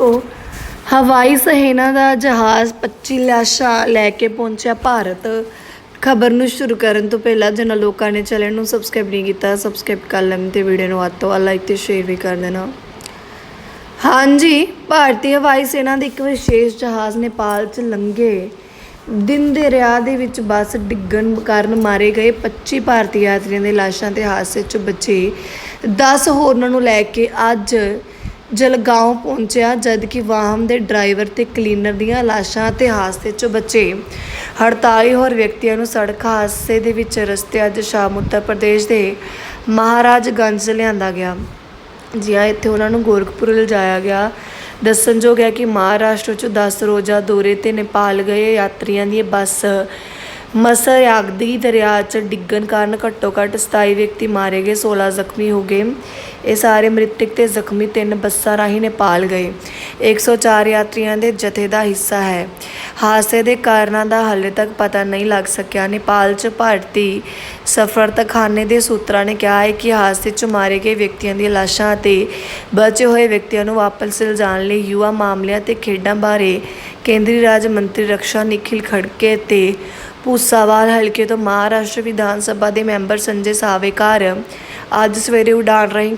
ਉਹ ਹਵਾਈ ਸੈਨਾ ਦਾ ਜਹਾਜ਼ 25 ਲਾਸ਼ਾਂ ਲੈ ਕੇ ਪਹੁੰਚਿਆ ਭਾਰਤ। ਖਬਰ ਨੂੰ ਸ਼ੁਰੂ ਕਰਨ ਤੋਂ ਪਹਿਲਾਂ ਜਿਨ੍ਹਾਂ ਲੋਕਾਂ ਨੇ ਚੈਨਲ ਨੂੰ ਸਬਸਕ੍ਰਾਈਬ ਨਹੀਂ ਕੀਤਾ, ਸਬਸਕ੍ਰਾਈਬ ਕਰ ਲੈਣ ਤੇ ਵੀਡੀਓ ਨੂੰ ਵੱਧ ਤੋਂ ਵੱਧ ਲਾਈਕ ਤੇ ਸ਼ੇਅਰ ਵੀ ਕਰ ਦੇਣਾ। ਹਾਂਜੀ, ਭਾਰਤੀ ਹਵਾਈ ਸੈਨਾ ਦੇ ਇੱਕ ਵਿਸ਼ੇਸ਼ ਜਹਾਜ਼ ਨੇਪਾਲ 'ਚ ਲੰਘੇ। ਦਿਨ ਦੇ ਰਾਹ ਦੇ ਵਿੱਚ ਬੱਸ ਡਿੱਗਣ ਕਾਰਨ ਮਾਰੇ ਗਏ 25 ਭਾਰਤੀ ਯਾਤਰੀਆਂ ਦੇ ਲਾਸ਼ਾਂ ਤੇ ਹਾਦਸੇ 'ਚ ਬਚੇ 10 ਹੋਰਨਾਂ ਨੂੰ ਲੈ ਕੇ ਅੱਜ ਜਲਗਾਓਂ ਪਹੁੰਚਿਆ, ਜਦ ਕਿ ਵਾਹਨ ਦੇ ਡਰਾਈਵਰ ਤੇ ਕਲੀਨਰ ਦੀਆਂ ਲਾਸ਼ਾਂ ਅਤੇ ਹਾਦਸੇ 'ਚ ਬਚੇ। 48 ਹੋਰ ਵਿਅਕਤੀਆਂ ਨੂੰ ਸੜਕ ਹਾਦਸੇ ਦੇ ਵਿੱਚ ਰਸਤੇ ਅੱਜ ਸ਼ਾਮ ਉੱਤਰ ਪ੍ਰਦੇਸ਼ ਦੇ ਮਹਾਰਾਜਗੰਜ ਲਿਆਂਦਾ ਗਿਆ। ਜੀ ਹਾਂ, ਇੱਥੇ ਉਹਨਾਂ ਨੂੰ ਗੋਰਖਪੁਰ ਲਿਜਾਇਆ ਗਿਆ। ਦੱਸਣਯੋਗ ਹੈ ਕਿ ਮਹਾਰਾਸ਼ਟਰ ਚ 10 ਰੋਜ਼ਾ ਦੌਰੇ ਤੇ ਨੇਪਾਲ ਗਏ ਯਾਤਰੀਆਂ ਦੀ ਇਹ ਬੱਸ ਮਸਯਾਗਦੀ ਦਰਿਆ ਚ ਡਿੱਗਣ ਕਾਰਨ ਘੱਟੋ ਘੱਟ 27 ਵਿਅਕਤੀ ਮਾਰੇ ਗਏ 16 ਜ਼ਖਮੀ ਹੋ ਗਏ। ਇਹ ਸਾਰੇ ਮ੍ਰਿਤਕ ਤੇ ਜ਼ਖਮੀ ਤਿੰਨ ਬੱਸਾਂ ਰਾਹੀਂ ਨੇਪਾਲ ਗਏ। 104 ਯਾਤਰੀਆਂ ਦੇ ਜਥੇ ਦਾ ਹਿੱਸਾ ਹੈ। ਹਾਦਸੇ ਦੇ ਕਾਰਨਾਂ ਦਾ ਹਾਲੇ ਤੱਕ ਪਤਾ ਨਹੀਂ ਲੱਗ ਸਕਿਆ। ਨੇਪਾਲ 'ਚ ਭਾਰਤੀ ਸਫਰਤਖਾਨੇ ਦੇ ਸੂਤਰਾਂ ਨੇ ਕਿਹਾ ਹੈ ਕਿ ਹਾਦਸੇ 'ਚ ਮਾਰੇ ਗਏ ਵਿਅਕਤੀਆਂ ਦੀਆਂ ਲਾਸ਼ਾਂ ਅਤੇ ਬਚੇ ਹੋਏ ਵਿਅਕਤੀਆਂ ਨੂੰ ਵਾਪਸ ਲਿਜਾਣ ਲਈ ਯੁਵਾ ਮਾਮਲਿਆਂ ਤੇ ਖੇਡਾਂ ਬਾਰੇ ਕੇਂਦਰੀ ਰਾਜ ਮੰਤਰੀ ਰਕਸ਼ਾ ਨਿਖਿਲ ਖੜਕੇ ਤੇ ਭੂਸਾਵਾਲ ਹਲਕੇ ਤੋਂ ਮਹਾਰਾਸ਼ਟਰ ਵਿਧਾਨ ਸਭਾ ਦੇ ਮੈਂਬਰ ਸੰਜੇ ਸਾਵੇਕਾਰ ਅੱਜ ਸਵੇਰੇ ਉਡਾਣ ਰਹੀ